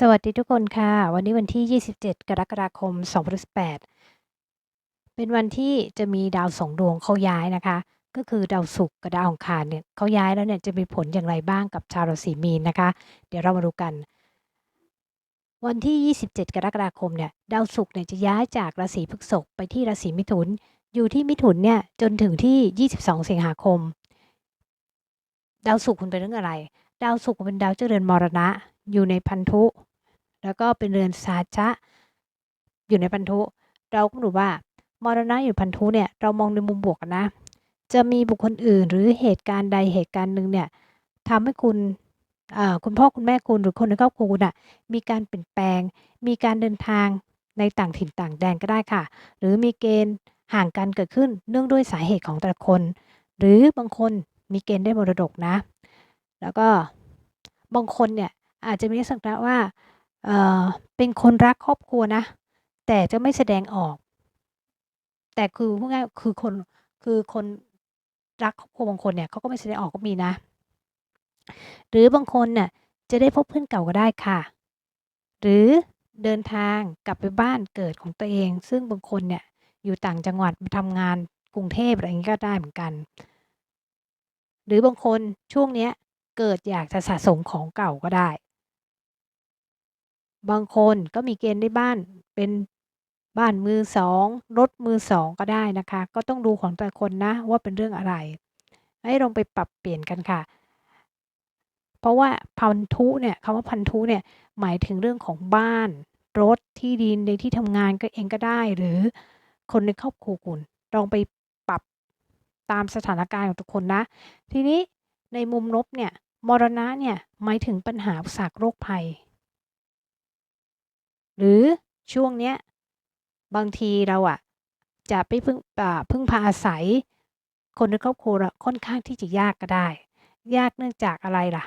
สวัสดีทุกคนค่ะ วันนี้วันที่ 27 กรกฎาคม 2018 เป็นวันที่จะมีดาวสองดวงเขาย้ายนะคะ ก็คือดาวศุกร์กับดาวอังคารเนี่ยเขาย้ายแล้วเนี่ยจะมีผลอย่างไรบ้างกับชาวราศีมีนนะคะ เดี๋ยวเรามาดูกัน วันที่ 27 กรกฎาคมเนี่ยดาวศุกร์เนี่ยจะย้ายจากราศีพฤษภไปที่ราศีมิถุน อยู่ที่มิถุนเนี่ยจนถึงที่ 22 สิงหาคม ดาวศุกร์คุณเป็นเรื่องอะไร ดาวศุกร์เป็นดาวเจริญมรณะ อยู่ในพันธุ แล้วก็เป็นเรือนสาชะอยู่ในพันธุ เราก็รู้ว่ามรณะอยู่พันธุเนี่ยเรามองในมุมบวกนนะ จะมีบุคคลอื่นหรือเหตุการณ์ใดเหตุการณ์หนึ่งเนี่ยทำให้คุณคุณพ่อคุณแม่คุณหรือคนในครอบครัวคุณอะมีการเปลี่ยนแปลง มีการเดินทางในต่างถิ่นต่างแดนก็ได้ค่ะ หรือมีเกณฑ์ห่างกันเกิดขึ้นเนื่องด้วยสาเหตุของแต่ละคน หรือบางคนมีเกณฑ์ได้มรดกนะ แล้วก็บางคนเนี่ยอาจจะมีลักษณะว่า เอ่อเป็นคนรักครอบครัวนะ แต่จะไม่แสดงออก แต่คือพูดง่ายคือคน คือคนรักครอบครัวบางคนเนี่ยเขาก็ไม่แสดงออกก็มีนะ หรือบางคนเนี่ยจะได้พบเพื่อนเก่าก็ได้ค่ะ หรือเดินทางกลับไปบ้านเกิดของตัวเอง ซึ่งบางคนเนี่ยอยู่ต่างจังหวัดมาทำงานกรุงเทพอะไรอย่างนี้ก็ได้เหมือนกัน หรือบางคนช่วงนี้เกิดอยากจะสะสมของเก่าก็ได้ บางคนก็มีเกณฑ์ได้บ้านเป็นบ้านมือสองรถมือสองก็ได้นะคะ ก็ต้องดูของแต่คนนะว่าเป็นเรื่องอะไร ให้ลองไปปรับเปลี่ยนกันค่ะ เพราะว่าพันธุเนี่ยคำว่าพันธุเนี่ยหมายถึงเรื่องของบ้าน รถที่ดินในที่ทำงานก็เองก็ได้ หรือคนในครอบครัวคุณลองไปปรับตามสถานการณ์ของทุกคนนะ ทีนี้ในมุมลบเนี่ยมรณะเนี่ยหมายถึงปัญหาอุปสรรคโรคภัย หรือช่วงเนี้ยบางทีเราอะจะไปพึ่งพึ่งพาอาศัย คนในครอบครัวค่อนข้างที่จะยากก็ได้ ยากเนื่องจากอะไรล่ะ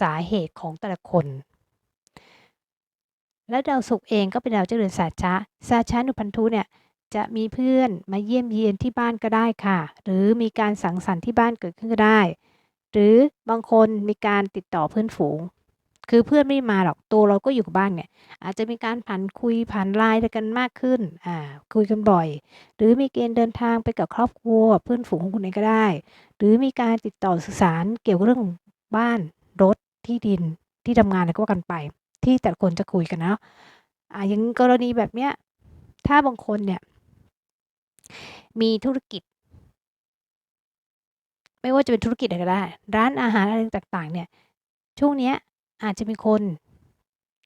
สาเหตุของแต่ละคน และดาวศุกร์เองก็เป็นดาวเจริญศาสชะศาสชะนุพันธุเนี่ยจะมีเพื่อนมาเยี่ยมเยียนที่บ้านก็ได้ค่ะ หรือมีการสังสรรค์ที่บ้านเกิดขึ้นก็ได้ หรือบางคนมีการติดต่อเพื่อนฝูง คือเพื่อนไม่มาหรอกตัวเราก็อยู่กับบ้านเนี่ย อาจจะมีการผ่านคุยผ่านไลน์กันมากขึ้นอ่าคุยกันบ่อย หรือมีเกณฑ์เดินทางไปกับครอบครัวเพื่อนฝูงของคุณเองก็ได้ หรือมีการติดต่อสื่อสารเกี่ยวกับเรื่องบ้านรถที่ดินที่ทำงานอะไรก็ว่ากันไป ที่แต่ละคนจะคุยกันนะอ่าอย่างกรณีแบบเนี้ยถ้าบางคนเนี่ย มีธุรกิจ ไม่ว่าจะเป็นธุรกิจอะไรก็ได้ ร้านอาหารอะไรต่างๆ เนี่ย ช่วงเนี้ย อาจจะมีคน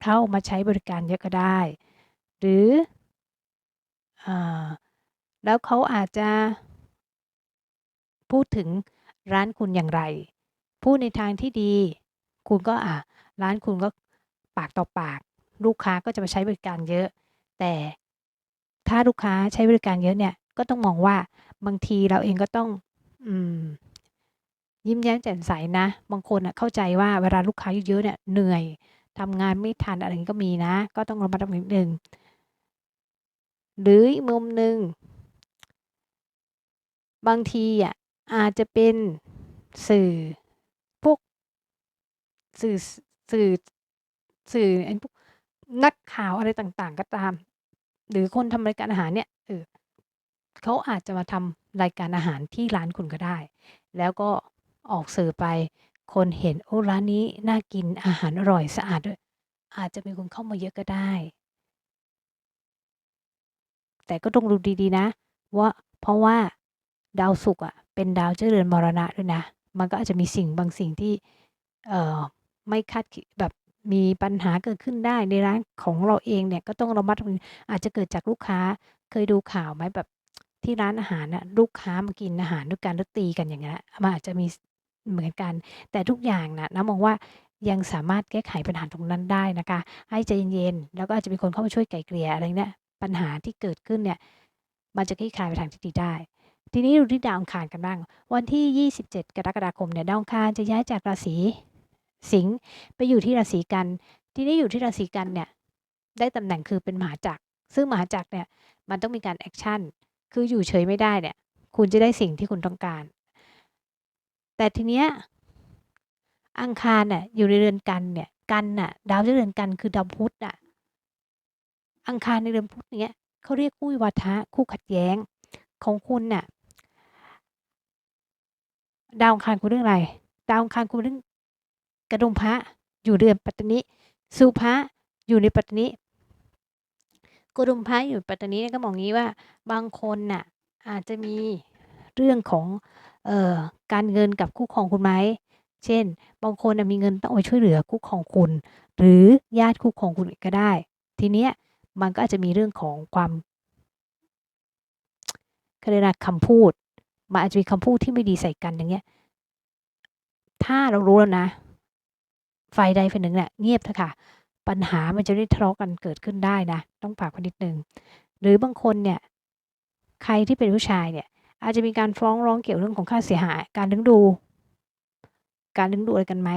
เข้ามาใช้บริการเยอะก็ได้ หรืออแล้วเขาอาจจะ พูดถึงร้านคุณอย่างไร พูดในทางที่ดี คุณก็อะร้านคุณก็ปากต่อปาก ลูกค้าก็จะมาใช้บริการเยอะ แต่ถ้าลูกค้าใช้บริการเยอะเนี่ย ก็ต้องมองว่าบางทีเราเองก็ต้อง อืม ยิ้มแย้มแจ่มใสนะ บางคนเข้าใจว่าเวลาลูกค้าเยอะๆเนี่ยเหนื่อยทำงานไม่ทันอะไรก็มีนะ ก็ต้องระมัดระวังนิดนึงหรืออีกมุมหนึ่งบางทีอะอาจจะเป็นสื่อพวกสื่อสื่อสื่อไอ้พวกนักข่าวอะไรต่างๆ ก็ตาม หรือคนทำรายการอาหารเนี่ยเออเขาอาจจะมาทำรายการอาหารที่ร้านคุณก็ได้ แล้วก็ ออกสื่อไป คนเห็นโอ้ร้านนี้น่ากินอาหารอร่อยสะอาดด้วย อาจจะมีคนเข้ามาเยอะก็ได้ แต่ก็ต้องดูดีๆนะ ว่าเพราะว่าดาวศุกร์อะ เป็นดาวเจริญมรณะด้วยนะ มันก็อาจจะมีสิ่งบางสิ่งที่ เอ่อไม่คาดแบบมีปัญหาเกิดขึ้นได้ในร้านของเราเองเนี่ยก็ต้องระมัดระวังอาจจะเกิดจากลูกค้าเคยดูข่าวไหมแบบที่ร้านอาหารน่ะลูกค้ามากินอาหารด้วยกันแล้วตีกันอย่างเงี้ยมันอาจจะมี เหมือนกัน แต่ทุกอย่างนะน้ำมองว่ายังสามารถแก้ไขปัญหาตรงนั้นได้นะคะ ให้ใจเย็นๆ แล้วก็อาจจะมีคนเข้ามาช่วยไกล่เกลี่ยอะไรเนี่ย ปัญหาที่เกิดขึ้นเนี่ย มันจะคลี่คลายไปทางที่ดีได้ ทีนี้ดูที่ดาวอังคารกันบ้าง วันที่ 27 กรกฎาคมเนี่ย ดาวอังคารจะย้ายจากราศีสิงห์ไปอยู่ที่ราศีกัน ทีนี้อยู่ที่ราศีกันเนี่ย ได้ตำแหน่งคือเป็นมหาจักร ซึ่งมหาจักรเนี่ย มันต้องมีการแอคชั่น คืออยู่เฉยไม่ได้เนี่ย คุณจะได้สิ่งที่คุณต้องการ แต่ทีเนี้ยอังคารเนี่ยอยู่ในเรือนกันเนี่ยกันน่ะ ดาวเจ้าเรือนกันคือดาวพุธน่ะ อังคารในเดือนพุธเนี้ยเขาเรียกคู่วิวาทะคู่ขัดแย้งของคุณน่ะ ดาวอังคารคุณเรื่องอะไร ดาวอังคารคุณเรื่องกระดุมพระอยู่เดือนปัตตนิสุภะอยู่ในปัตตนิกระดุมพระอยู่ปัตตนิก็มองงี้ว่า บางคนน่ะ อาจจะมีเรื่องของ การเงินกับคู่ครองคุณไหม เช่น บางคนมีเงินต้องไปช่วยเหลือคู่ครองคุณ หรือญาติคู่ครองคุณก็ได้ ทีเนี้ยมันก็อาจจะมีเรื่องของความเขาเรนคำพูดมันอาจจะมีคำพูดที่ไม่ดีใส่กันอย่างเงี้ย ถ้าเรารู้แล้วนะฝ่ายใดฝ่ายหนึ่งเนี่ยเงียบเถอะค่ะ ปัญหามันจะได้ทะเลาะกันเกิดขึ้นได้นะ ต้องฝากไว้นิดนึง หรือบางคนเนี่ย ใครที่เป็นผู้ชายเนี่ย อาจจะมีการฟ้องร้องเกี่ยวเรื่องของค่าเสียหาย การเลี้ยงดู การเลี้ยงดูอะไรกันไหม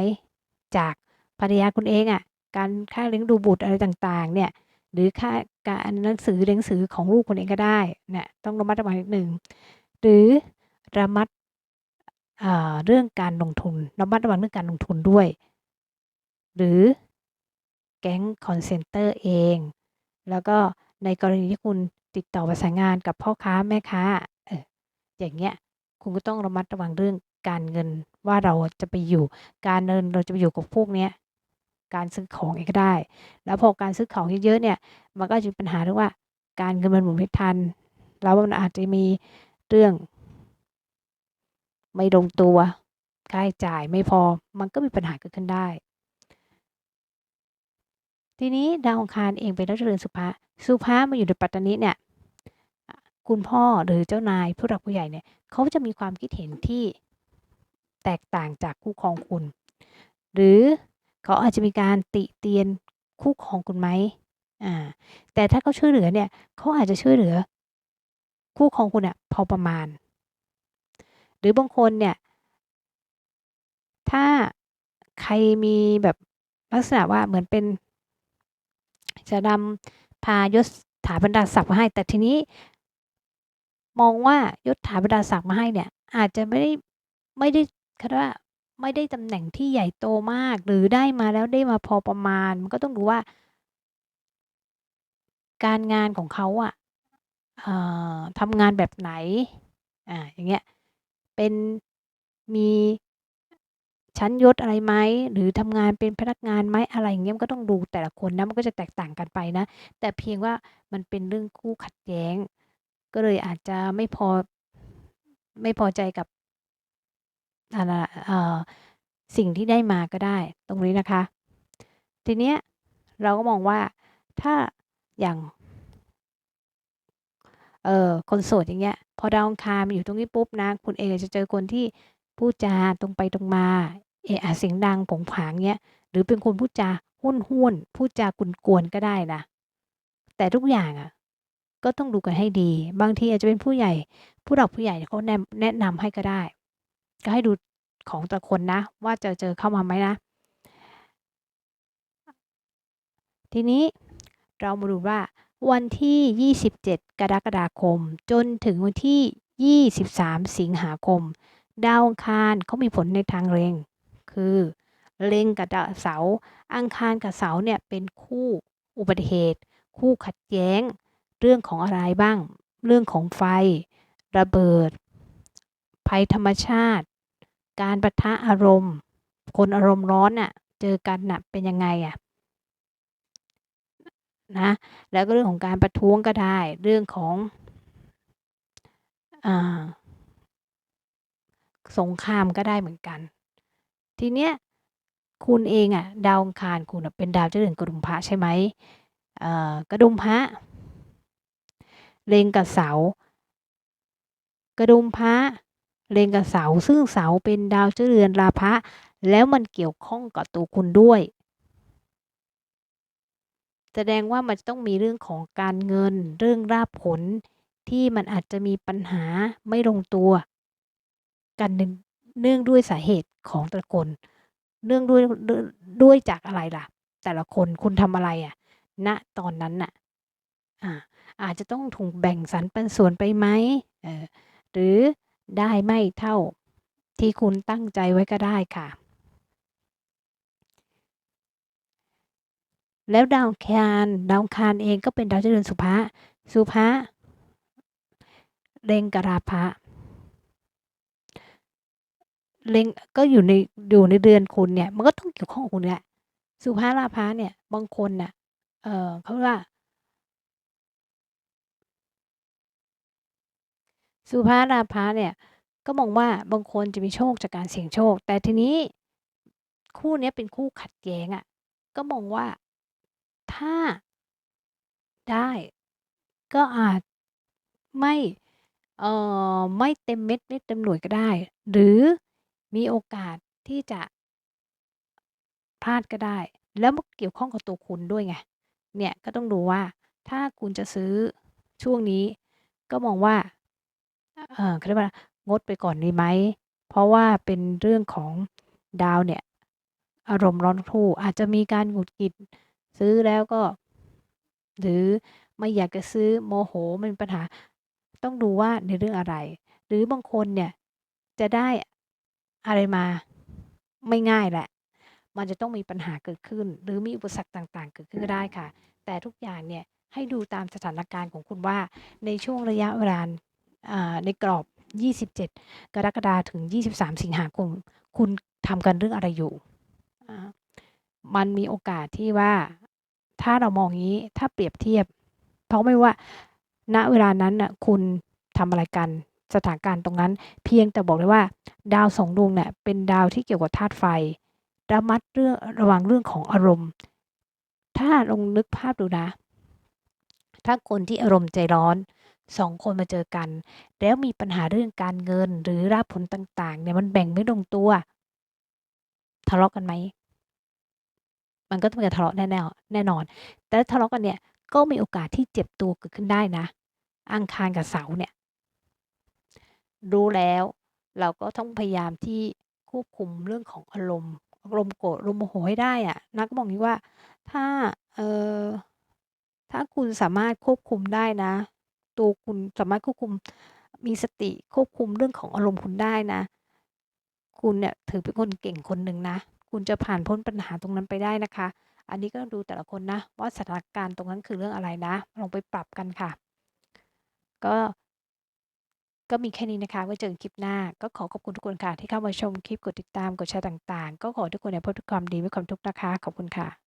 จากภรรยาคุณเองอะ่ะ การค่าเลี้ยงดูบุตรอะไรต่างๆ เนี่ย หรือค่าการหนังสือเรียงสือของลูกคนเองก็ได้เนี่ยต้องระมัดระวังนิดหนึ่ง หรือระมัดเรื่องการลงทุน ระมัดระวังเรื่องการลงทุนด้วย หรือแก๊งคอนเซนเตอร์เอง แล้วก็ในกรณีที่คุณติดต่อประสานงานกับพ่อค้าแม่ค้า อย่างเงี้ยคุณก็ต้องระมัดระวังเรื่องการเงินว่าเราจะไปอยู่ การเงินเราจะไปอยู่กับพวกเนี้ยการซื้อของเองก็ได้ แล้วพอการซื้อของเยอะๆเนี่ย มันก็จะมีปัญหาเรื่องว่า การเงินมันหมุนไม่ทัน แล้วมันอาจจะมีเรื่อง ไม่ลงตัวค่าใช้จ่ายไม่พอ มันก็มีปัญหาเกิดขึ้นได้ ทีนี้ดาวองคารเองเป็นดาวเจริญสุภะสุภะมาอยู่ในปัตตานีเนี่ย คุณพ่อหรือเจ้านายผู้หลักผู้ใหญ่เนี่ยเขาจะมีความคิดเห็นที่แตกต่างจากคู่ครองคุณ หรือเขาอาจจะมีการติเตียนคู่ครองคุณไหมอ่าแต่ถ้าเขาช่วยเหลือเนี่ยเขาอาจจะช่วยเหลือ คู่ครองคุณเนี่ยพอประมาณ หรือบางคนเนี่ยถ้าใครมีแบบลักษณะว่าเหมือนเป็นจะนำพายศถาบรรดาศักดิ์มาให้ แต่ทีนี้ มองว่ายศถาบรรดาศักดิ์มาให้เนี่ย อาจจะไม่ได้ไม่ได้เขาเรียกว่าไม่ได้ตำแหน่งที่ใหญ่โตมาก หรือได้มาแล้วได้มาพอประมาณ มันก็ต้องดูว่า การงานของเขาอะเอ่อทำงานแบบไหนอ่าอย่างเงี้ยเป็นมีชั้นยศอะไรไหมหรือทำงานเป็นพนักงานไหมอะไรอย่างเงี้ยมันก็ต้องดูแต่ละคนนะมันก็จะแตกต่างกันไปนะ แต่เพียงว่ามันเป็นเรื่องคู่ขัดแย้ง ก็เลยอาจจะไม่พอไม่พอใจกับอะไรสิ่งที่ได้มาก็ได้ตรงนี้นะคะ ทีเนี้ยเราก็มองว่าถ้าอย่างเอ่อคนโสดอย่างเงี้ย พอดาวองคารมอยู่ตรงนี้ปุ๊บนะ คุณเองจะเจอคนที่พูดจาตรงไปตรงมา เอะอเสียงดังผงผางเงี้ย หรือเป็นคนพูดจาห้วนห้วนพูดจากุนกวนก็ได้นะ แต่ทุกอย่างอะ ก็ต้องดูกันให้ดี บางทีอาจจะเป็นผู้ใหญ่ ผู้หลักผู้ใหญ่เขาแนะนะนำให้ก็ได้ ก็ให้ดูของแต่คนนะ ว่าจะเจอเข้ามาไหมนะ ทีนี้เรามาดูว่าวันที่ 27 กรกฎาคม จนถึงวันที่ 23 สิงหาคม ดาวอังคารเขามีผลในทางเร็ง คือเล็งกับดาวเสา อังคารกับเสาเนี่ยเป็นคู่อุบัติเหตุ คู่ขัดแย้ง เรื่องของอะไรบ้าง เรื่องของไฟ ระเบิด ภัยธรรมชาติ การปะทะอารมณ์ คนอารมณ์ร้อนน่ะ เจอกันน่ะเป็นยังไงอะนะแล้วก็เรื่องของการประท้วงก็ได้ เรื่องของอสงครามก็ได้เหมือนกัน ทีเนี้ยคุณเองอะดาวองคารคุณเป็นดาวเจริญกระดุมพระใช่ไหมกระดุมพระ เล็งกับเสา กระดุมพระเล็งกับเสา ซึ่งเสาเป็นดาวเจริญราพะ แล้วมันเกี่ยวข้องกับตัวคุณด้วย แสดงว่ามันต้องมีเรื่องของการเงิน เรื่องราบผลที่มันอาจจะมีปัญหาไม่ลงตัว กันเนื่องด้วยสาเหตุของต่ละคนเนื่องด้วยด้วยจากอะไรล่ะ แต่ละคนคุณทำอะไรอะณนะตอนนั้นน่ะ อ่า อาจจะต้องถูกแบ่งสรรปันส่วนไปไหมหรือได้ไม่เท่าที่คุณตั้งใจไว้ก็ได้ค่ะ แล้วดาวคารดาวคารเองก็เป็นดาวเจริญสุภะสุภะเล็งกราภะเล็งก็อยู่ในอยู่ในเดือนคุณเนี่ย มันก็ต้องเกี่ยวข้องกับคุณแหละสุภาราภะเนี่ยบางคนน่ะเออเขาว่า สุภาราภะเนี่ยก็มองว่าบางคนจะมีโชคจากการเสี่ยงโชค แต่ทีนี้คู่นี้เป็นคู่ขัดแย้งอะ่ะก็มองว่าถ้าได้ก็อาจไม่เอ่อไม่เต็มเม็ดไม่เต็มหน่วยก็ได้ หรือมีโอกาสที่จะพลาดก็ได้ แล้วมันเกี่ยวข้องกับตัวคุณด้วยไงเนี่ยก็ต้องดูว่าถ้าคุณจะซื้อช่วงนี้ก็มองว่า เอ่อเขาเรียกว่า งดไปก่อนดีไหม เพราะว่าเป็นเรื่องของดาวเนี่ย อารมณ์ร้อนทู่อาจจะมีการหงุดหงิดซื้อแล้วก็ หรือไม่อยากจะซื้อโมโหมันเป็นปัญหา ต้องดูว่าในเรื่องอะไร หรือบางคนเนี่ยจะได้อะไรมาไม่ง่ายแหละ มันจะต้องมีปัญหาเกิดขึ้น หรือมีอุปสรรคต่างๆ เกิดขึ้นก็ได้ค่ะ แต่ทุกอย่างเนี่ยให้ดูตามสถานการณ์ของคุณว่าในช่วงระยะเวลาอ่า ในกรอบ 27 กรกฎาคมถึง 23 สิงหาคม คุณทำกันเรื่องอะไรอยู่ มันมีโอกาสที่ว่าถ้าเรามองงี้ถ้าเปรียบเทียบ เพราะไม่ว่าณเวลานั้นน่ะคุณทำอะไรกันสถานการณ์ตรงนั้น เพียงแต่บอกเลยว่า ดาว2ดวงเนี่ยเป็นดาวที่เกี่ยวกับธาตุไฟระมัดเรื่องระวังเรื่องของอารมณ์ ถ้าลองนึกภาพดูนะ ถ้าคนที่อารมณ์ใจร้อน 2คนมาเจอกัน แล้วมีปัญหาเรื่องการเงินหรือรับผลต่างๆเนี่ยมันแบ่งไม่ลงตัว ทะเลาะกันไหม มันก็ต้องมีการทะเลาะแน่ๆแน่นอน แต่ทะเลาะกันเนี่ยก็มีโอกาสที่เจ็บตัวเกิดขึ้นได้นะ อังคารกับเสาเนี่ย รู้แล้วเราก็ต้องพยายามที่ควบคุมเรื่องของอารมณ์อารมณ์โกรธอารมณ์โมโหให้ได้อะนะก็บอกงี้ว่า ถ้าเออถ้าคุณสามารถควบคุมได้นะ ตัวคุณสามารถควบคุม มีสติควบคุมเรื่องของอารมณ์คุณได้นะ คุณเนี่ยถือเป็นคนเก่งคนหนึ่งนะ คุณจะผ่านพ้นปัญหาตรงนั้นไปได้นะคะ อันนี้ก็ดูแต่ละคนนะ ว่าสถานการณ์ตรงนั้นคือเรื่องอะไรนะ ลองไปปรับกันค่ะ ก็ ก็มีแค่นี้นะคะ ไว้เจอกันคลิปหน้า ก็ขอขอบคุณทุกคนค่ะ ที่เข้ามาชมคลิป กดติดตาม กดแชร์ต่างๆ ก็ขอให้ทุกคนเนี่ยพบแต่ความดีไม่ความทุกข์นะคะ ขอบคุณค่ะ